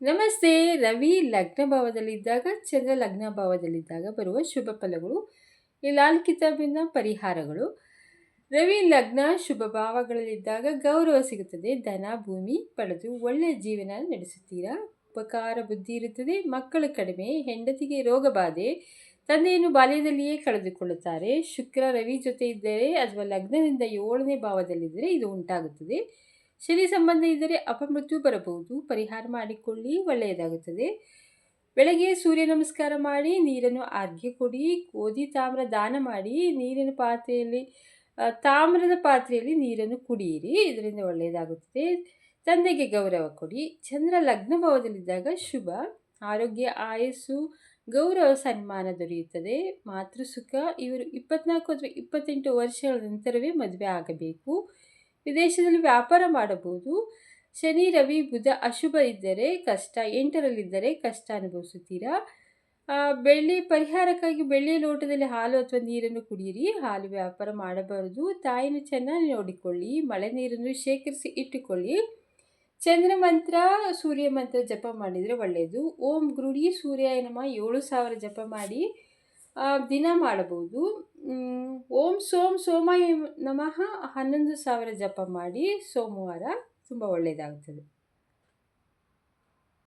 ನಮಸ್ತೆ. ರವಿ ಲಗ್ನ ಭಾವದಲ್ಲಿದ್ದಾಗ ಚಂದ್ರ ಲಗ್ನ ಭಾವದಲ್ಲಿದ್ದಾಗ ಬರುವ ಶುಭ ಫಲಗಳು, ಈ ಲಾಲ್ ಕಿತಾಬಿನ ಪರಿಹಾರಗಳು. ರವಿ ಲಗ್ನ ಶುಭ ಭಾವಗಳಲ್ಲಿದ್ದಾಗ ಗೌರವ ಸಿಗುತ್ತದೆ. ಧನ, ಭೂಮಿ ಪಡೆದು ಒಳ್ಳೆಯ ಜೀವನ ನಡೆಸುತ್ತೀರಾ? ಉಪಕಾರ ಬುದ್ಧಿ ಇರುತ್ತದೆ. ಮಕ್ಕಳು ಕಡಿಮೆ, ಹೆಂಡತಿಗೆ ರೋಗ ಬಾಧೆ, ತಂದೆಯನ್ನು ಬಾಲ್ಯದಲ್ಲಿಯೇ ಕಳೆದುಕೊಳ್ಳುತ್ತಾರೆ. ಶುಕ್ರ, ರವಿ ಜೊತೆ ಇದ್ದರೆ ಅಥವಾ ಲಗ್ನದಿಂದ ಏಳನೇ ಭಾವದಲ್ಲಿದ್ದರೆ ಇದು ಉಂಟಾಗುತ್ತದೆ. ಶನಿ ಸಂಬಂಧ ಇದ್ದರೆ ಅಪಮೃತ್ಯು ಬರಬಹುದು. ಪರಿಹಾರ ಮಾಡಿಕೊಳ್ಳಿ, ಒಳ್ಳೆಯದಾಗುತ್ತದೆ. ಬೆಳಗ್ಗೆ ಸೂರ್ಯ ನಮಸ್ಕಾರ ಮಾಡಿ, ನೀರನ್ನು ಅರ್ಘ್ಯ ಕೊಡಿ, ಗೋಧಿ ತಾಮ್ರ ದಾನ ಮಾಡಿ, ನೀರಿನ ಪಾತ್ರೆಯಲ್ಲಿ ತಾಮ್ರದ ಪಾತ್ರೆಯಲ್ಲಿ ನೀರನ್ನು ಕುಡಿಯಿರಿ, ಇದರಿಂದ ಒಳ್ಳೆಯದಾಗುತ್ತದೆ. ತಂದೆಗೆ ಗೌರವ ಕೊಡಿ. ಚಂದ್ರ ಲಗ್ನ ಭಾವದಲ್ಲಿದ್ದಾಗ ಶುಭ, ಆರೋಗ್ಯ, ಆಯಸ್ಸು, ಗೌರವ, ಸನ್ಮಾನ ದೊರೆಯುತ್ತದೆ. ಮಾತೃ ಸುಖ, ಇವರು ಇಪ್ಪತ್ನಾಲ್ಕು ಅಥವಾ ಇಪ್ಪತ್ತೆಂಟು ವರ್ಷಗಳ ನಂತರವೇ ಮದುವೆ ಆಗಬೇಕು. ವಿದೇಶದಲ್ಲಿ ವ್ಯಾಪಾರ ಮಾಡಬಹುದು. ಶನಿ, ರವಿ, ಬುಧ ಅಶುಭ ಇದ್ದರೆ ಕಷ್ಟ. ಎಂಟರಲ್ಲಿದ್ದರೆ ಕಷ್ಟ ಅನುಭವಿಸುತ್ತೀರಾ? ಬೆಳ್ಳಿ ಪರಿಹಾರಕ್ಕಾಗಿ ಬೆಳ್ಳಿಯ ಲೋಟದಲ್ಲಿ ಹಾಲು ಅಥವಾ ನೀರನ್ನು ಕುಡಿಯಿರಿ. ಹಾಲು ವ್ಯಾಪಾರ ಮಾಡಬಾರದು. ತಾಯಿನ ಚೆನ್ನಾಗಿ ನೋಡಿಕೊಳ್ಳಿ. ಮಳೆ ನೀರನ್ನು ಶೇಖರಿಸಿ ಇಟ್ಟುಕೊಳ್ಳಿ. ಚಂದ್ರ ಮಂತ್ರ, ಸೂರ್ಯ ಮಂತ್ರ ಜಪ ಮಾಡಿದರೆ ಒಳ್ಳೆಯದು ಓಂ ಗುರುಡಿ ಸೂರ್ಯ ನಮ. ಏಳು ಸಾವಿರ ಜಪ ಮಾಡಿ. ದಿನ ಮಾಡಬಹುದು. ಓಂ ಸೋಮ್ ಸೋಮಾಯ ನಮಃ ಹನ್ನೊಂದು ಸಾವಿರ ಜಪ ಮಾಡಿ ಸೋಮವಾರ ತುಂಬ ಒಳ್ಳೆಯದಾಗುತ್ತದೆ